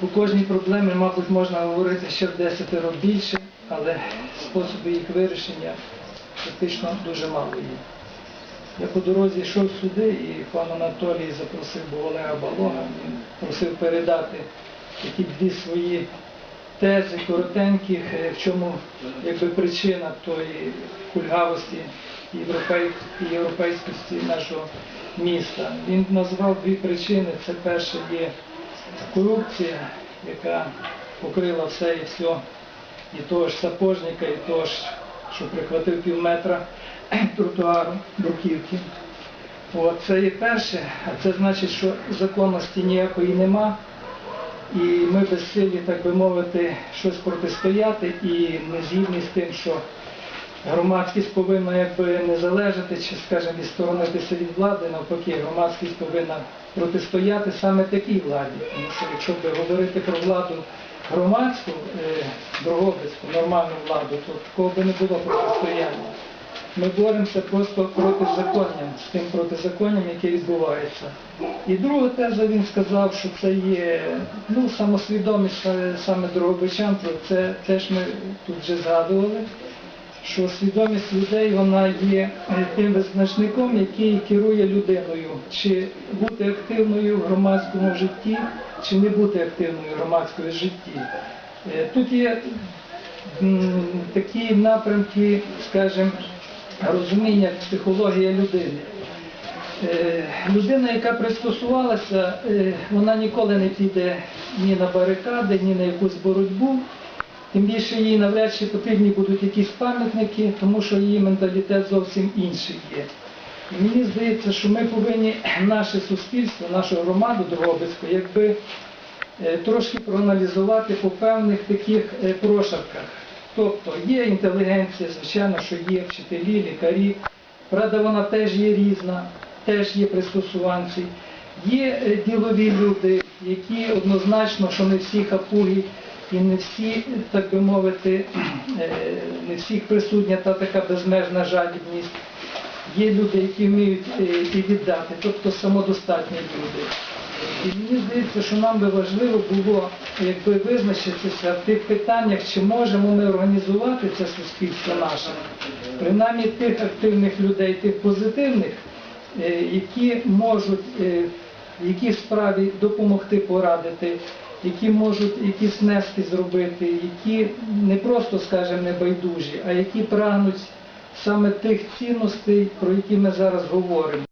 По кожній проблемі, мабуть, можна говорити ще в десятеро більше, але способи їх вирішення фактично дуже мало є. Я по дорозі йшов сюди і пан Анатолій запросив був Олега Балога, він просив передати такі дві свої тези коротенькі, е, в чому якби причина тої кульгавості європейськості нашого міста. Він назвав дві причини. Це перше є корупція, яка покрила все і все, і того ж сапожника, і того ж, що прихватив пів метра тротуару, бруківки. От, це є перше, а це значить, що законності ніякої нема, і ми безсилі, так би мовити, щось протистояти і не згідні з тим, що громадськість повинна якби не залежати, чи, скажімо, відсторонитися від влади, навпаки, громадськість повинна протистояти саме такій владі. Тому що якщо б говорити про владу громадську, е, Дрогобицьку, нормальну владу, то такого би не було протистояння. Ми боремося просто проти законням, з тим протизаконням, яке відбувається. І друга теза він сказав, що це є ну, самосвідомість е, саме Дрогобичан, це теж ми тут вже згадували, що свідомість людей вона є е, тим визначником, який керує людиною, чи бути активною в громадському житті, чи не бути активною в громадському житті. Е, Тут є такі напрямки, скажімо, розуміння психологія людини. Е, Людина, яка пристосувалася, вона ніколи не піде ні на барикади, ні на якусь боротьбу. Тим більше їй навряд чи потрібні будуть якісь пам'ятники, тому що її менталітет зовсім інший є. І мені здається, що ми повинні наше суспільство, нашу громаду Дрогобицьку, якби е, трошки проаналізувати по певних таких е, прошарках. Тобто є інтелігенція, звичайно, що є вчителі, лікарі, правда, вона теж є різна, теж є пристосуванці. Є е, ділові люди, які однозначно, що не всі хапуги і не всі, так би мовити, е, не всіх присутня та така безмежна жадібність. Є люди, які вміють е, і віддати, тобто самодостатні люди. І мені здається, що нам би важливо було якби визначитися в тих питаннях, чи можемо ми організувати це суспільство наше, принаймні тих активних людей, тих позитивних, е, які можуть в якій справі допомогти порадити, які можуть якісь внески зробити, які не просто, скажімо, не байдужі, а які прагнуть саме тих цінностей, про які ми зараз говоримо.